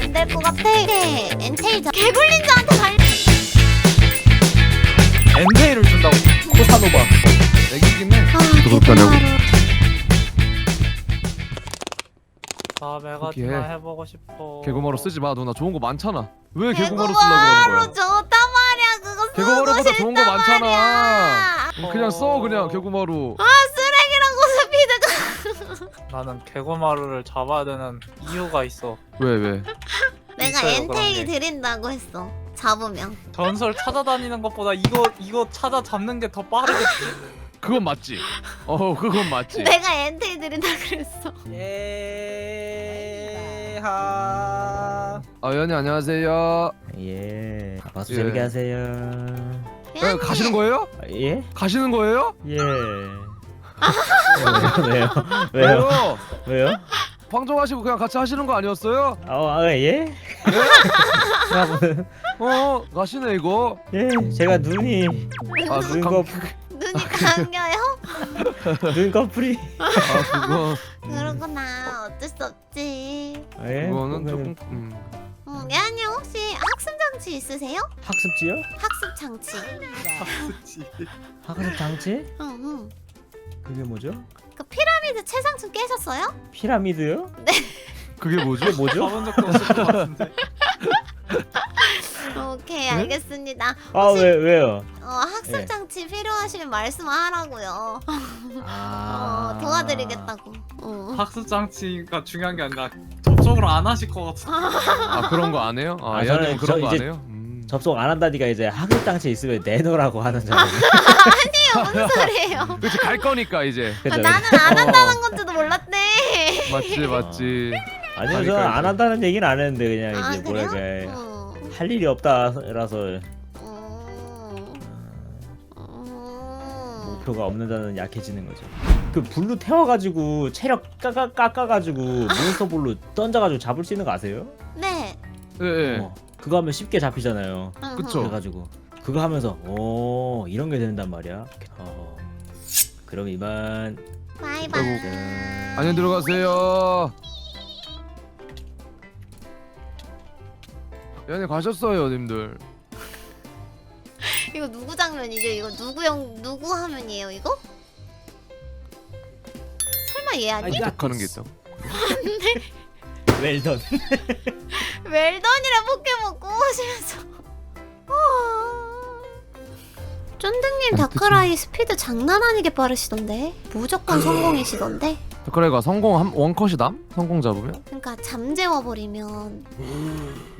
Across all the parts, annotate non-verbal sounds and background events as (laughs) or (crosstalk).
안 될 것 같아. 네, 엔테이 자- 개굴린자한테 갈. 엔테이를 준다고 코사노바 애기긴 해. 아. 아 그렇게 메가지나 해. 해보고 싶어 개구마루 쓰지 마 누나 좋은 거 많잖아. 왜 개구마루 쓰려 그러는 거야? 좋단 말이야. 그거 쓰고 개구마루보다 좋은 거 싶단 많잖아. 말이야. 음, 그냥 써 그냥 개구마루. 아 쓰레기라고 스피드가. 나는 개구마루를 잡아야 되는 이유가 있어 왜 왜? 내가 있어요, 엔테이 게. 드린다고 했어. 잡으면. 전설 찾아다니는 것보다 이거 이거 찾아 잡는 게 더 빠르겠지 (laughs) 그건 맞지. 어 그건 맞지. 내가 엔테이 드린다 그랬어. 예하 아 연이 안녕하세요. 예. 박수 예. 재밌게 하세요. 예, 가시는 거예요? 아, 예? 가시는 거예요? 예. (laughs) 왜요? 왜요? 왜요? 방종하시고 그냥 같이 하시는 거 아니었어요? 아, 아 예? 어 가시네 이거. 예. 제가 눈이 아눈 강- 거 눈이 감겨요? 눈 커플이. 아 그거 그러구나. 어쩔 수 없지. 예? 그거는 조금 음. 음, 예안이 혹시 학습 장치 있으세요? 학습지요? 학습 장치. 학습 장치? 응, 응. 그게 뭐죠? 그 피라미드 최상층 깨셨어요? 피라미드요? 그게 뭐죠? 그게 뭐죠? 가본 적도 없을 것 같은데 (laughs) 오케이, 알겠습니다. 아, 왜 왜요? 어, 학습 예. 장치 필요하시면 말씀하라고요. 아. (laughs) 어, 도와드리겠다고. 어. 학습 장치가 중요한 게 아니라 접촉을 안 하실 것 같아 (laughs) 아 그런 거 안 해요? 아, 아, 저는 그런 저 거 안 이제 해요? 음. 접속 안 한다니까 이제 학습 장치 있으면 내놓으라고 하는 줄 알고. 무슨 소리예요? 그치 갈 거니까 이제. 아, 그죠? 나는 안 한다는 건지도 몰랐네. 맞지 맞지. 아니요, 저는 안 이제. 한다는 얘기는 안 했는데 그냥 아, 이제 그래요? 뭐랄까 어. 할 일이 없다라서 음. 뭐 음. 목표가 없는다는 약해지는 거죠. 그 불로 태워가지고 체력 깎아 깎아가지고 몬스터 볼로 던져가지고 잡을 수 있는 거 아세요? 네. 예. 예. 어, 그거 하면 쉽게 잡히잖아요. 음, 그쵸. 그래가지고 그거 하면서 오 이런 게 된단 말이야. 어, 그럼 이만 바이바이. 안녕 들어가세요. 얘네 가셨어요, 님들. 이거 누구 장면이죠? 이거 누구 영 누구 화면이에요? 이거? 설마 얘 아니? 하는 게 있다고. (laughs) 웰던. (laughs) 웰던이라 포켓몬 꼬시면서. 쫀득님 다크라이 스피드 장난 아니게 빠르시던데 무조건 성공이시던데 그래가 성공 한 원컷이담? 성공 잡으면? 그러니까 잠재워 버리면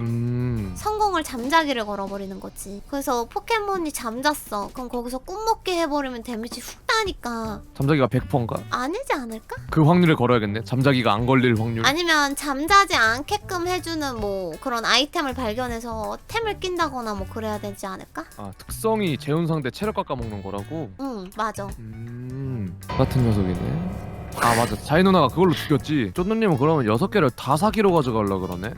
음. 성공을 잠자기를 걸어버리는 거지 그래서 포켓몬이 잠잤어 그럼 거기서 꿈 먹게 해버리면 데미지 훅 나니까 잠자기가 100%인가? 아니지 않을까? 그 확률을 걸어야겠네. 잠자기가 안 걸릴 확률. 아니면 잠자지 않게끔 해주는 뭐 그런 아이템을 발견해서 템을 낀다거나 뭐 그래야 되지 않을까? 아, 특성이 재운 상대 체력 깎아 먹는 거라고. 응 맞아 음. 같은 녀석이네. 아 맞아. 자이 누나가 그걸로 죽였지. 쫀누님은 그러면 여섯 개를 다 사기로 가져가려 그러네. 음,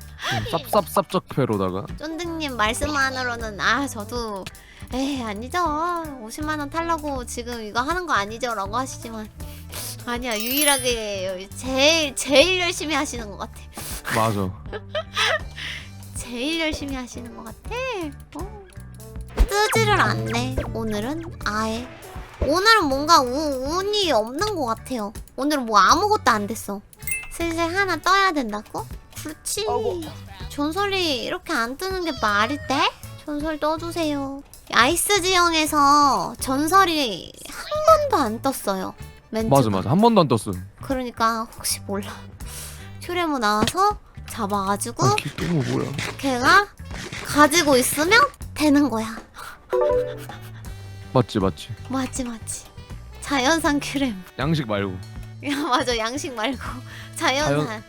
쌉쌉쌉적패로다가. 쫀득님 말씀만으로는 아 저도 에이 아니죠. 50만 원 탈라고 지금 이거 하는 거 아니죠? 라고 하시지만. 아니야 유일하게 제일 제일 열심히 하시는 것 같아. 맞아. (laughs) 제일 열심히 하시는 것 같아. 어. 뜨지를 않네. 오늘은 아예. 오늘은 뭔가 우, 운이 없는 것 같아 요. 오늘은 뭐 아무것도 안 됐어. 슬슬 하나 떠야 된다고? 그렇지. 전설이 이렇게 안 뜨는 게 말이 돼? 전설 떠주세요. 아이스 지형에서 전설이 한 번도 안 떴어요. 멘트가. 맞아 맞아. 한 번도 안 떴어 그러니까 혹시 몰라. 큐레모 나와서 잡아가지고 아, 기똥은 뭐야? 걔가 가지고 있으면 되는 거야. 맞지 맞지. 맞지 맞지. 자연산 큐렘. 양식 말고 야 맞아 양식 말고 (laughs) 자연산. 자연-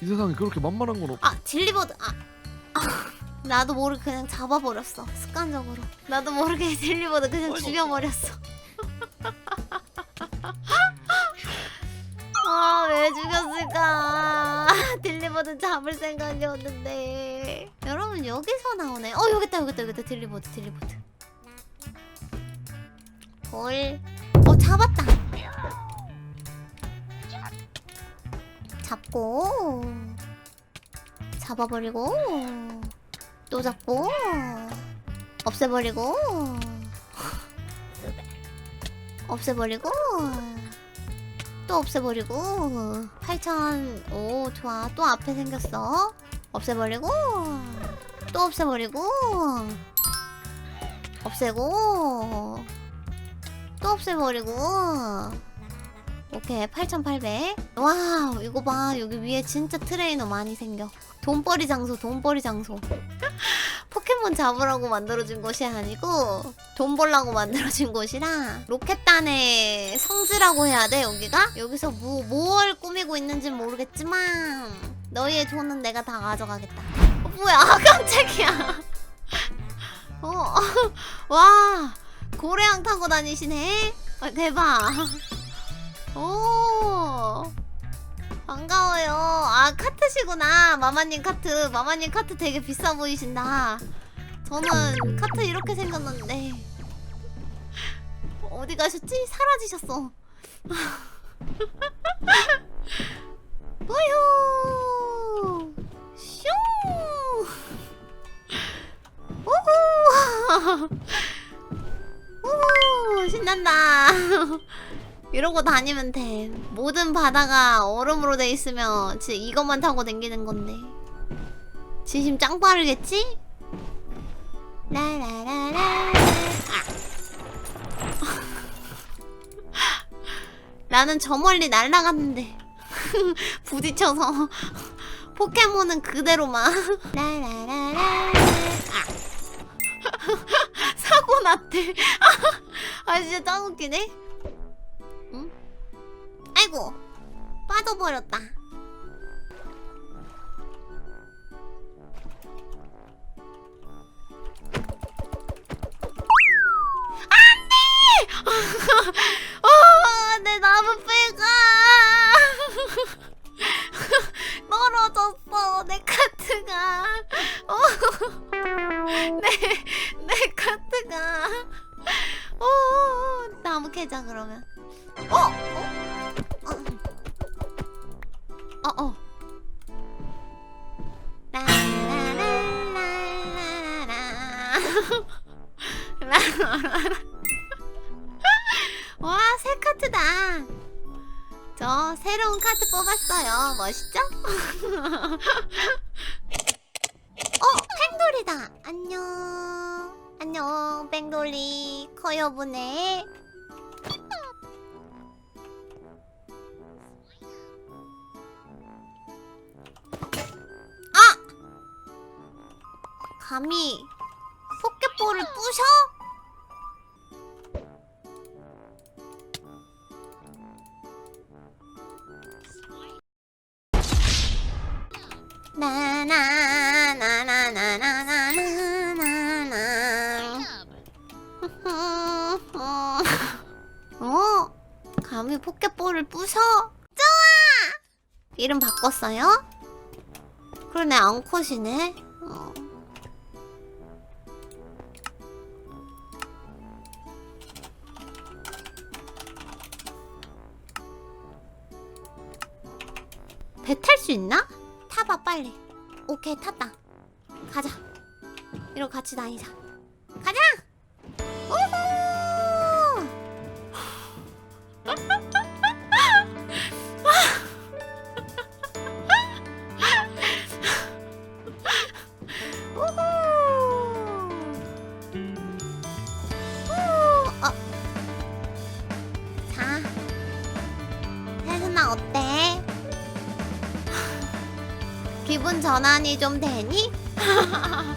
이 세상에 그렇게 만만한 건 없... 아 딜리버드. 아. 아, (laughs) 나도 모르게 그냥 잡아버렸어 습관적으로. 나도 모르게 (laughs) 딜리버드 그냥 죽여버렸어. 아 왜 죽였을까? 딜리버드 잡을 생각이었는데. 여러분 여기서 나오네. 어 있다 여기 있다 딜리버드 딜리버드. 헐. 어 잡았다. 잡고 잡아버리고 또 잡고 없애버리고 없애버리고 또 없애버리고. 8천 오 좋아. 또 앞에 생겼어. 없애버리고. 또 없애버리고. 없애고. 또 없애버리고. 오케이. 8,800 와우 이거 봐. 여기 위에 진짜 트레이너 많이 생겨. 돈벌이 장소 돈벌이 장소 포켓몬 잡으라고 만들어진 곳이 아니고 돈 벌라고 만들어진 곳이라 로켓단의 성지라고 해야 돼 여기가? 여기서 뭐, 뭘 꾸미고 있는지는 모르겠지만 너희의 돈은 내가 다 가져가겠다. 어, 뭐야? 아, 깜짝이야. (laughs) 어, (laughs) 와 고래양 타고 다니시네? 아, 대박. (laughs) 오 반가워요. 아 카트시구나. 마마님 카트. 마마님 카트 되게 비싸 보이신다 저는 카트 이렇게 생겼는데 어디 가셨지? 사라지셨어. (laughs) 우유 슝! 우후 우후 (laughs) 신난다. (laughs) 이러고 다니면 돼. 모든 바다가 얼음으로 돼 있으면 진짜 이것만 타고 다니는 건데. 진심 짱 빠르겠지? 라라라라 아. (laughs) 나는 저 멀리 날아갔는데 (laughs) 부딪혀서 (laughs) 포켓몬은 그대로만 라라라라 아. 사고 났대 아 진짜 짱 웃기네 응? 아이고 빠져버렸다 (laughs) 어, 내 나무 빼가 (laughs) 떨어졌어 내 카트가 어, (laughs) 내, 내 카트가 어, 나무 캐자 그러면 어? 어? 뽑았어요. 멋있죠? (laughs) 어, 팽돌이다. 안녕. 안녕, 팽돌이. 커요 보네. 아! 감히 포켓볼을 부셔? 감히 포켓볼을 부셔? 좋아! 이름 바꿨어요? 그러네 앙컷이네 어. 배탈 수 있나? 타봐 빨리 오케이 탔다 가자 이러고 같이 다니자 전환이 좀 되니? (laughs)